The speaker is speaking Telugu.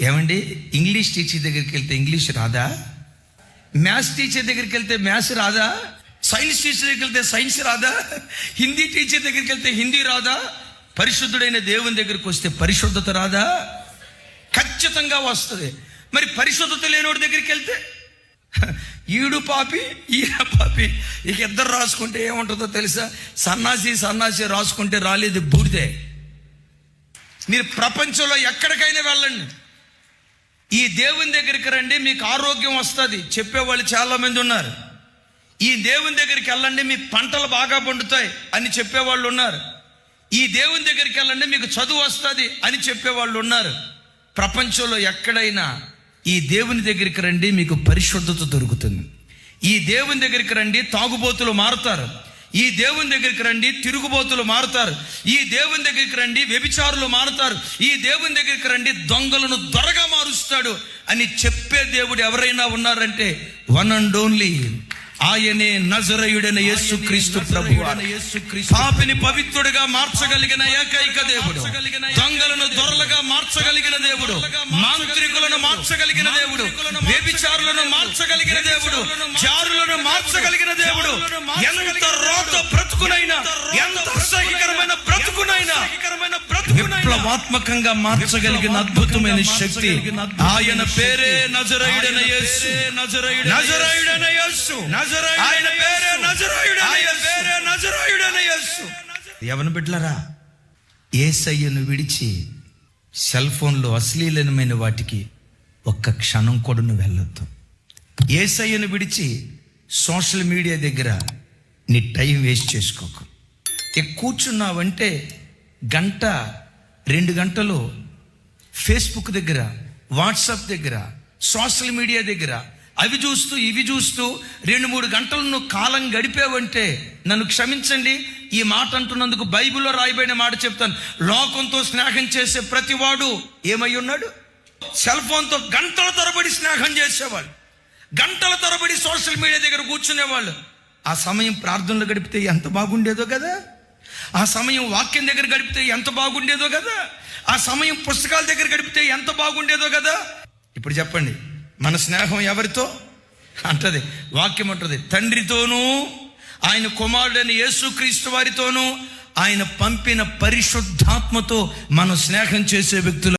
ఏమండి? ఇంగ్లీష్ టీచర్ దగ్గరికి వెళ్తే ఇంగ్లీష్ రాదా? మ్యాథ్స్ టీచర్ దగ్గరికి వెళ్తే మ్యాథ్స్ రాదా? సైన్స్ టీచర్ దగ్గరికి వెళ్తే సైన్స్ రాదా? హిందీ టీచర్ దగ్గరికి వెళ్తే హిందీ రాదా? పరిశుద్ధుడైన దేవుని దగ్గరికి వస్తే పరిశుద్ధత రాదా? ఖచ్చితంగా వస్తుంది. మరి పరిశుద్ధత లేనివాడి దగ్గరికి వెళ్తే? ఈడు పాపి ఈయన పాపి. ఇక ఇద్దరు రాసుకుంటే ఏముంటుందో తెలుసా? సన్నాసి సన్నాసి రాసుకుంటే రాలేదు బూడిదే. మీరు ప్రపంచంలో ఎక్కడికైనా వెళ్ళండి. ఈ దేవుని దగ్గరికి రండి మీకు ఆరోగ్యం వస్తుంది. చెప్పేవాళ్ళు చాలామంది ఉన్నారు. ఈ దేవుని దగ్గరికి వెళ్ళండి మీ పంటలు బాగా పండుతాయి అని చెప్పేవాళ్ళు ఉన్నారు. ఈ దేవుని దగ్గరికి వెళ్ళండి మీకు చదువు వస్తుంది అని చెప్పేవాళ్ళు ఉన్నారు. ప్రపంచంలో ఎక్కడైనా ఈ దేవుని దగ్గరికి రండి మీకు పరిశుద్ధత దొరుకుతుంది. ఈ దేవుని దగ్గరికి రండి తాగుబోతులు మారుతారు. ఈ దేవుని దగ్గరికి రండి తిరుగుబోతులు మారుతారు. ఈ దేవుని దగ్గరికి రండి వ్యభిచారులు మారుతారు. ఈ దేవుని దగ్గరికి రండి దొంగలను దొరగ మారుస్తాడు అని చెప్పే దేవుడు ఎవరైనా ఉన్నారంటే వన్ అండ్ ఓన్లీ ఆయనే నజరయుడైన యేసు క్రీస్తు ప్రభు పాపిని పవిత్రుడిగా మార్చగలిగిన ఏకైక దేవుడు. దొంగలను దొరలుగా మార్చగలిగిన దేవుడు. మాంత్రికులను మార్చగలిగిన దేవుడు. వ్యభిచారులను మార్చగలిగిన దేవుడు. జారులను మార్చగలిగిన దేవుడు. ఎంత విప్లవాత్మకంగా మార్చగలిగిన అద్భుతమైన శక్తి. ఆయన పేరే నజరయుడైన యేసు. నజరయుడైన యేసు. ఆయన పేరే నజరయుడైన పేరే నజరయుడైన యేసు. ఎవరిని బిడ్డలరా? ఏసయ్యను విడిచి సెల్ ఫోన్లో అశ్లీలమైన వాటికి ఒక్క క్షణం కూడా నువ్వు వెళ్ళొద్దు. ఏసయ్యను విడిచి సోషల్ మీడియా దగ్గర నీ టైం వేస్ట్ చేసుకోకు. కూర్చున్నావంటే గంట రెండు గంటలు ఫేస్బుక్ దగ్గర వాట్సాప్ దగ్గర సోషల్ మీడియా దగ్గర అవి చూస్తూ ఇవి చూస్తూ రెండు మూడు గంటలను కాలం గడిపావంటే నన్ను క్షమించండి. ఈ మాట అంటున్నందుకు బైబిల్లో రాయబడిన మాట చెప్తాను. లోకంతో స్నేహం చేసే ప్రతివాడు ఏమై ఉన్నాడు? సెల్ ఫోన్తో గంటల తరబడి స్నేహం చేసేవాళ్ళు. గంటల తరబడి సోషల్ మీడియా దగ్గర కూర్చునేవాళ్ళు. ఆ సమయం ప్రార్థనలు గడిపితే ఎంత బాగుండేదో కదా? ఆ సమయం వాక్యం దగ్గర గడిపితే ఎంత బాగుండేదో కదా? ఆ సమయం పుస్తకాల దగ్గర గడిపితే ఎంత బాగుండేదో కదా? ఇప్పుడు చెప్పండి మన స్నేహం ఎవరితో? అంటది వాక్యం అంటది తండ్రితోనూ ఆయన కుమారుడైన యేసుక్రీస్తు వారితోనూ ఆయన పంపిన పరిశుద్ధాత్మతో మనం స్నేహం చేసే వ్యక్తులు